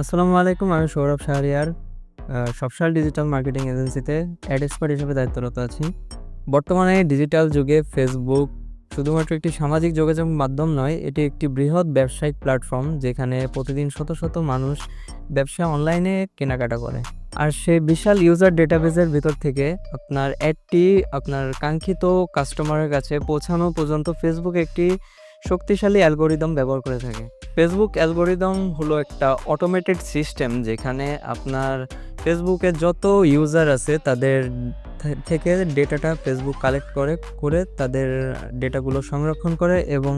আসসালামু আলাইকুম, আমি সৌরভ শাহরিয়ার। সবসাল ডিজিটাল মার্কেটিং এজেন্সিতে অ্যাড এক্সপার্ট হিসেবে দায়িত্বরত আছি। বর্তমানে ডিজিটাল যুগে ফেসবুক শুধুমাত্র একটি সামাজিক যোগাযোগ মাধ্যম নয়, এটি একটি বৃহৎ ব্যবসায়িক প্ল্যাটফর্ম যেখানে প্রতিদিন শত শত মানুষ ব্যবসা অনলাইনে কেনাকাটা করে। আর সেই বিশাল ইউজার ডেটাবেসের ভিতর থেকে আপনার অ্যাডটি আপনার কাঙ্ক্ষিত কাস্টমারের কাছে পৌঁছানো পর্যন্ত ফেসবুক একটি শক্তিশালী অ্যালগোরিদম ব্যবহার করে থাকে। ফেসবুক অ্যালগোরিদম হলো একটা অটোমেটেড সিস্টেম যেখানে আপনার ফেসবুকে যত ইউজার আছে তাদের থেকে ডেটাটা ফেসবুক কালেক্ট করে করে তাদের ডেটাগুলো সংরক্ষণ করে এবং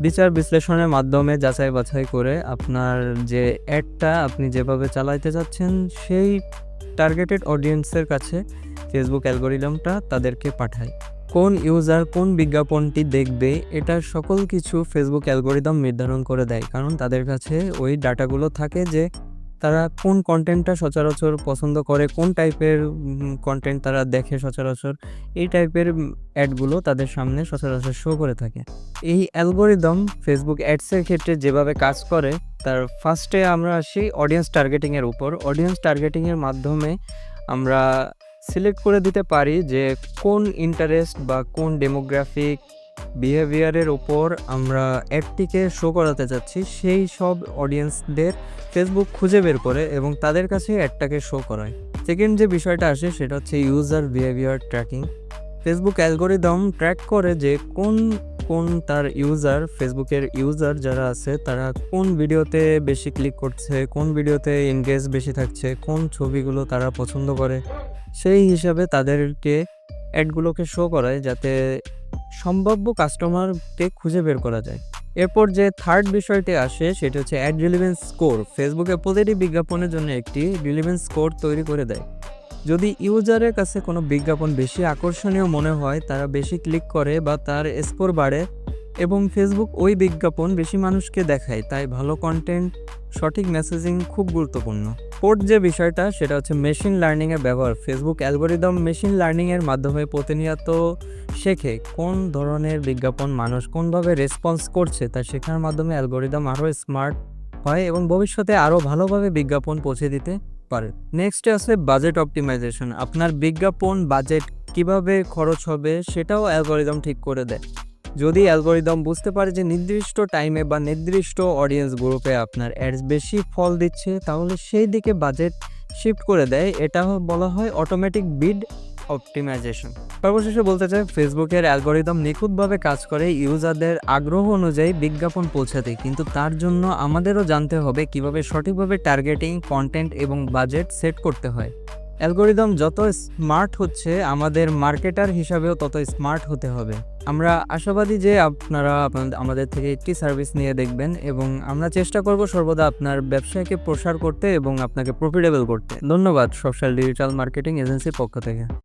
বিচার বিশ্লেষণের মাধ্যমে যাচাই বাছাই করে আপনার যে অ্যাডটা আপনি যেভাবে চালাইতে চাচ্ছেন সেই টার্গেটেড অডিয়েন্সের কাছে ফেসবুক অ্যালগোরিদমটা তাদেরকে পাঠায়। কোন ইউজার কোন বিজ্ঞাপনটি দেখবে, এটা সকল কিছু ফেসবুক অ্যালগোরিদম নির্ধারণ করে দেয়। কারণ তাদের কাছে ওই ডাটাগুলো থাকে যে তারা কোন কন্টেন্টটা সচরাচর পছন্দ করে, কোন টাইপের কন্টেন্ট তারা দেখে সচরাচর, এই টাইপের অ্যাডগুলো তাদের সামনে সচরাচর শো করে থাকে। এই অ্যালগোরিদম ফেসবুক অ্যাডসের ক্ষেত্রে যেভাবে কাজ করে, তার ফার্স্টে আমরা আসি অডিয়েন্স টার্গেটিংয়ের উপর। অডিয়েন্স টার্গেটিংয়ের মাধ্যমে আমরা সিলেক্ট করে দিতে পারি যে কোন ইন্টারেস্ট বা কোন ডেমোগ্রাফিক বিহেভিয়ারের ওপর আমরা অ্যাপটিকে শো করাতে চাচ্ছি সেই সব অডিয়েন্সদের ফেসবুক খুঁজে বের করে এবং তাদের কাছে অ্যাডটাকে শো করায় সেকেন্ড যে বিষয়টা আসে, সেটা হচ্ছে user behaviour tracking Facebook algorithm track করে যে কোন কোন তার ইউজার ফেসবুকের ইউজার যারা আছে, তারা কোন ভিডিওতে বেশি ক্লিক করছে, কোন ভিডিওতে এনগেজ বেশি থাকছে, কোন ছবিগুলো তারা পছন্দ করে, সেই হিসাবে তাদেরকে অ্যাডগুলোকে শো করায় যাতে সম্ভাব্য কাস্টমারকে খুঁজে বের করা যায়। এরপর যে থার্ড বিষয়টি আসে, সেটা হচ্ছে অ্যাড রিলিভেন্স স্কোর ফেসবুকে প্রতিটি বিজ্ঞাপনের জন্য একটি রিলিভেন্স স্কোর তৈরি করে দেয়। যদি ইউজারের কাছে কোনো বিজ্ঞাপন বেশি আকর্ষণীয় মনে হয়, তারা বেশি ক্লিক করে বা তার স্কোর বাড়ে এবং ফেসবুক ওই বিজ্ঞাপন বেশি মানুষকে দেখায়, তাই ভালো কন্টেন্ট সঠিক মেসেজিং খুব গুরুত্বপূর্ণ। ফোর্থ যে বিষয়টা, সেটা হচ্ছে মেশিন লার্নিংয়ের ব্যবহার। ফেসবুক অ্যালগোরিদম মেশিন লার্নিংয়ের মাধ্যমে প্রতিনিয়ত শেখে কোন ধরনের বিজ্ঞাপন মানুষ কোনভাবে রেসপন্স করছে, তা শেখার মাধ্যমে অ্যালগোরিদম আরও স্মার্ট হয় এবং ভবিষ্যতে আরও ভালোভাবে বিজ্ঞাপন পৌঁছে দিতে পারে। নেক্সটে আছে বাজেট অপটিমাইজেশন আপনার বিজ্ঞাপন বাজেট কীভাবে খরচ হবে সেটাও অ্যালগোরিদম ঠিক করে দেয়। যদি অ্যালগোরিদম বুঝতে পারে যে নির্দিষ্ট টাইমে বা নির্দিষ্ট অডিয়েন্স গ্রুপে আপনার অ্যাডস বেশি ফল দিচ্ছে, তাহলে সেই দিকে বাজেট শিফট করে দেয়। এটা বলা হয় অটোমেটিক বিড অপটিমাইজেশন। সর্বশেষে বলতে চাই, ফেসবুকের অ্যালগোরিদম নিখুঁতভাবে কাজ করে ইউজারদের আগ্রহ অনুযায়ী বিজ্ঞাপন পৌঁছাতে, কিন্তু তার জন্য আমাদেরও জানতে হবে কীভাবে সঠিকভাবে টার্গেটিং, কন্টেন্ট এবং বাজেট সেট করতে হয়। অ্যালগোরিদম যত স্মার্ট হচ্ছে, আমাদের মার্কেটার হিসাবেও তত স্মার্ট হতে হবে। আমরা আশাবাদী যে আপনারা আমাদের থেকে একটি সার্ভিস নিয়ে দেখবেন এবং আমরা চেষ্টা করব সর্বদা আপনার ব্যবসাকে প্রসার করতে এবং আপনাকে প্রফিটেবল করতে। ধন্যবাদ, সোশ্যাল ডিজিটাল মার্কেটিং এজেন্সির পক্ষ থেকে।